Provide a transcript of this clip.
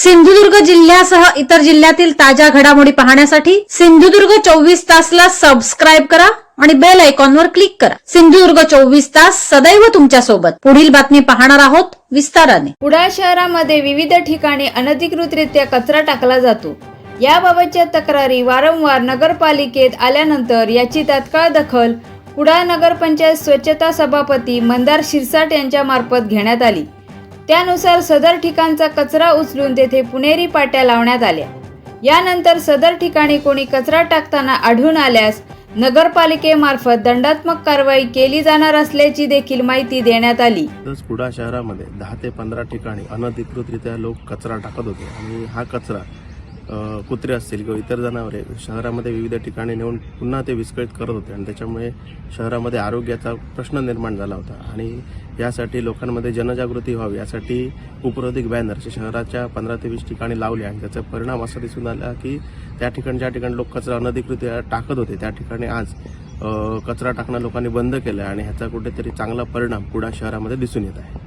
सिंधुदुर्ग जिल्ह्यासह इतर जिल्ह्यातील ताज्या घडामोडी पाहण्यासाठी सिंधुदुर्ग चोवीस तासला सबस्क्राईब करा आणि बेल आयकॉनवर क्लिक करा. सिंधुदुर्ग चोवीस तास सदैव तुमच्यासोबत पुढील बातमी पाहणार आहोत विस्ताराने. कुडाळ शहरामध्ये विविध ठिकाणी अनधिकृतरित्या कचरा टाकला जातो. याबाबतच्या तक्रारी वारंवार नगरपालिकेत आल्यानंतर याची तात्काळ दखल कुडाळ नगरपंचायत स्वच्छता सभापती मंदार शिरसाट यांच्या मार्फत घेण्यात आली. त्यानुसार सदर ठिकाणचा कचरा उचलून तेथे पुणेरी पाट्या लावण्यात आल्या. यानंतर सदर ठिकाणी कोणी कचरा टाकताना आढळून आल्यास नगरपालिकेमार्फत दंडात्मक कारवाई केली जाणार असल्याची देखील माहिती देण्यात आली. तसंच कुडा शहरामध्ये दहा ते पंधरा ठिकाणी अनधिकृतरित्या लोक कचरा टाकत होते आणि हा कचरा कुत्रे असतील किंवा इतर जनावरे शहरामध्ये विविध ठिकाणी नेऊन पुन्हा ते विस्कळीत करत होते आणि त्याच्यामुळे शहरामध्ये आरोग्याचा प्रश्न निर्माण झाला होता. आणि यासाठी लोकांमध्ये जनजागृती व्हावी यासाठी उपरोधिक बॅनर्स शहराच्या पंधरा ते वीस ठिकाणी लावले आणि त्याचा परिणाम असा दिसून आला की त्या ठिकाणी ज्या ठिकाणी लोक कचरा अनधिकृत टाकत होते त्या ठिकाणी आज कचरा टाकणं लोकांनी बंद केलं आणि ह्याचा कुठेतरी चांगला परिणाम कुडा शहरामध्ये दिसून येत आहे.